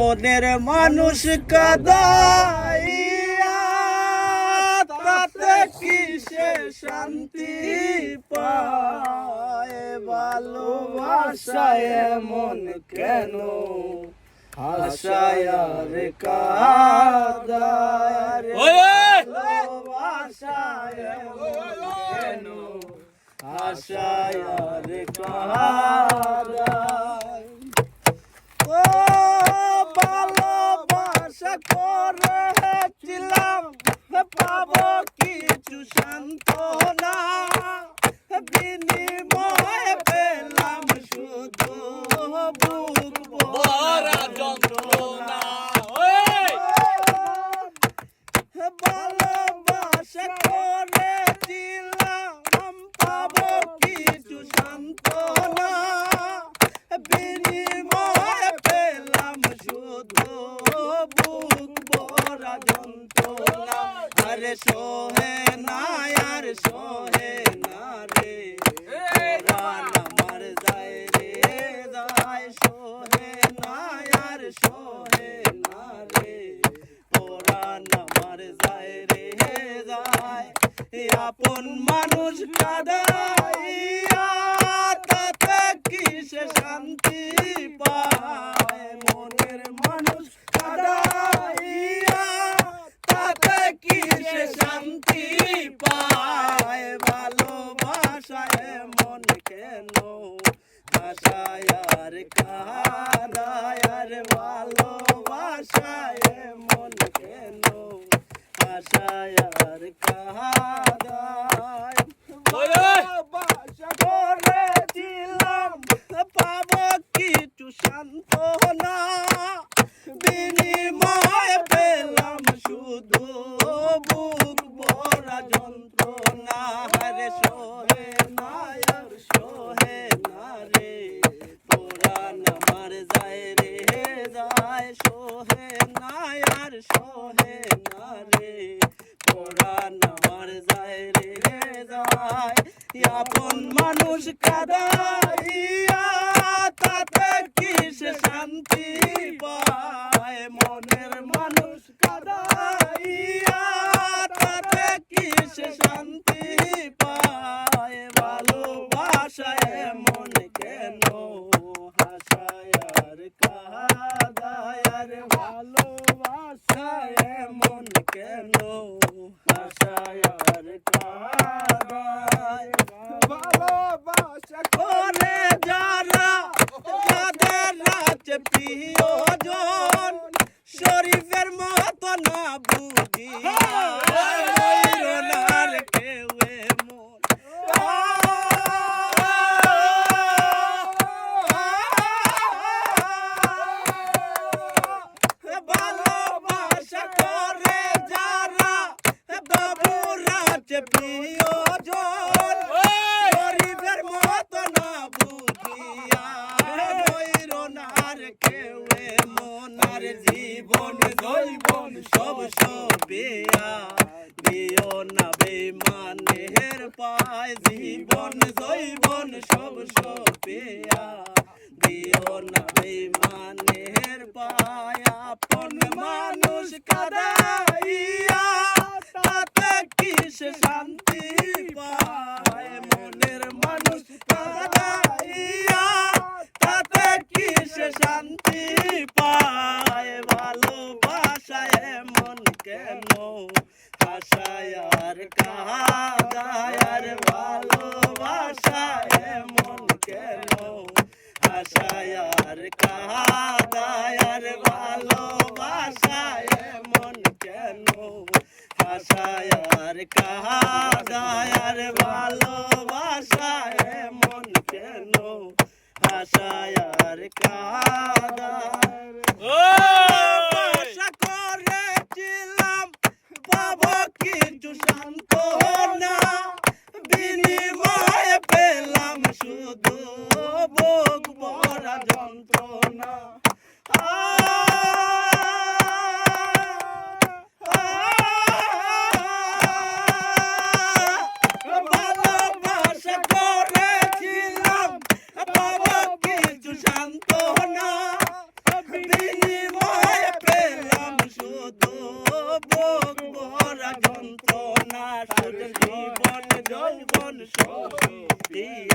মনের মানুষ কাদাইয়া তাতে কিসে শান্তি পায়? ভালোবাসায় এমন কেন? হাসায় আর কাদায়। ভালোবাসায় এমন কেন? হাসায় ভালোবাসা করেছিলাম পাব কিছু সান্ত্বনা। বিনিময়ে পেলাম শুধু বুক ভরা যন্ত্রণা। ভালোবাসা আরে সোহে না আর সোহে না রে প্রাণ আমার যায় রে যায় সোহে না আর সোহে না রে প্রাণ আমার যায় রে যায়। আপন মানুষ কাদাইয়া তাতে কিসে শান্তি? আর কাদায় আর ভালোবাসায় মন কেন? আশায় আর কাদায় ভালোবাসা করেছিলাম। পাবো পেলাম শুধু বুক ভরা যন্ত্রণা। রে সোহে না রে পুরাণ আমার যায় রে যায়। আপন মানুষ কাদাইয়া, তাতে কিসে শান্তি পায়? মনের মানুষ কাদাইয়া, তাতে কিসে শান্তি পায়? ভালোবাসায় মন কেন? হাসায় আর কাদায় ভালোবাসায় মন কেন? হাসায় আর কাদায় প্রিয়জন গরিবের মতো না বুঝিয়া রোনার কেউ মনার জীবন জৈবন সব সবিয়া দিও না বেমানের পায় জীবন জৈবন সব সবিয়া দিও না বেমানের পায় আপন মানুষ কাদাইয়া হাসায় আর কাদায় আর ভালোবাসায় মন কেন? হাসায় আর কাদায় আর ভালোবাসায় মন কেন? হাসায় আর কাদায় আর ভালোবাসায় মন কেন? হাসায় আর কাদায় পাবো কিছু না। বিনিময়ে পেলাম শুধু ভরা যন্ত্রণা। শুধু জীবন